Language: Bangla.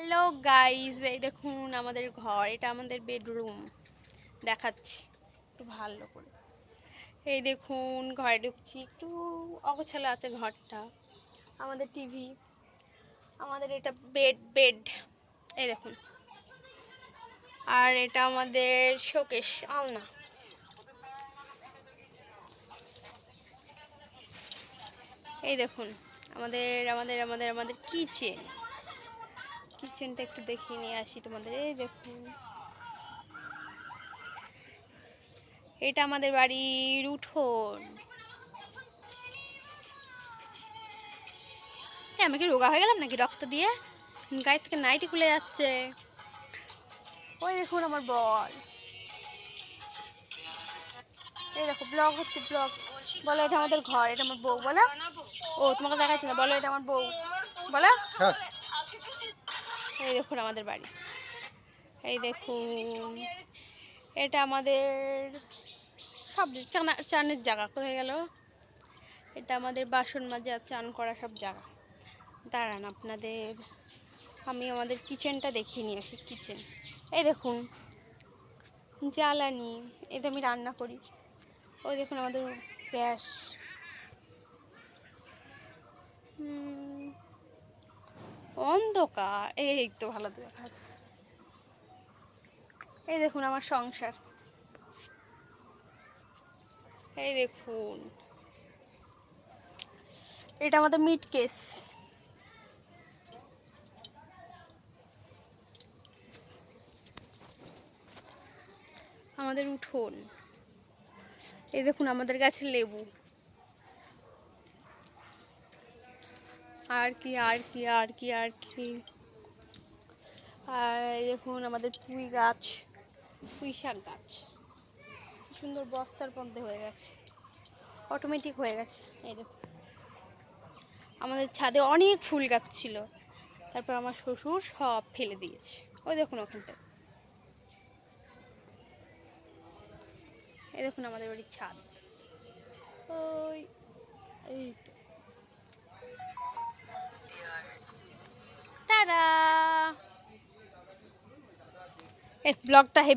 হ্যালো গাইজ এই দেখুন, আমাদের ঘর, এটা আমাদের বেডরুম দেখাচ্ছি। একটু ভালো করে। এই দেখুন, ঘরে ঢুকছি। একটু অগোছালো আছে ঘরটা। আমাদের টিভি আমাদের এটা বেড বেড এই দেখুন। আর এটা আমাদের শোকেশ আলনা। এই দেখুন, আমাদের আমাদের আমাদের আমাদের কিচেন কিচেনটা একটু দেখিয়ে নিয়ে আসি তোমাদের। এই দেখুন। এটা আমাদের বাড়ির উঠোন। আমি কি রোগা হয়ে গেলাম নাকি রক্ত দিয়ে? গায়ে থেকে নাইটি খুলে যাচ্ছে। ওই দেখুন আমার বল এই দেখো, ব্লগ হচ্ছে ব্লগ। বলো, এটা আমাদের ঘর, এটা আমার বউ। বলো। ও, তোমাকে দেখাচ্ছি না। বলো, এটা আমার বউ। বলো। হ্যাঁ। এই দেখুন আমাদের বাড়ি। এই দেখুন, এটা আমাদের সব চানা, চানের জায়গা, কোথায় গেল? এটা আমাদের বাসন মাজা, চান করা সব জায়গা। দাঁড়ান আপনাদের, আমি আমাদের কিচেনটা দেখিয়ে নিয়ে আসি, কিচেন। এই দেখুন, জ্বালানি এতে আমি রান্না করি। ওই দেখুন আমাদের গ্যাস। অন্ধকার। এই তো ভালো দেখাচ্ছে এই দেখুন আমার সংসার। এই দেখুন। এটা আমাদের মিট কেস। আমাদের উঠোন। এই দেখুন আমাদের গাছের লেবু। আর কি আর কি আর কি আর কি। আর দেখুন আমাদের পুঁই গাছ, পুঁই শাক গাছ। কি সুন্দর বস্তার মধ্যে হয়ে গেছে। অটোমেটিক হয়ে গেছে। এই দেখুন। আমাদের ছাদে অনেক ফুল গাছ ছিল। তারপর আমার শ্বশুর সব ফেলে দিয়েছে। ওই দেখুন ওখানটা এই দেখুন আমাদের বাড়ির ছাদ। ওই ব্লগটা হেভি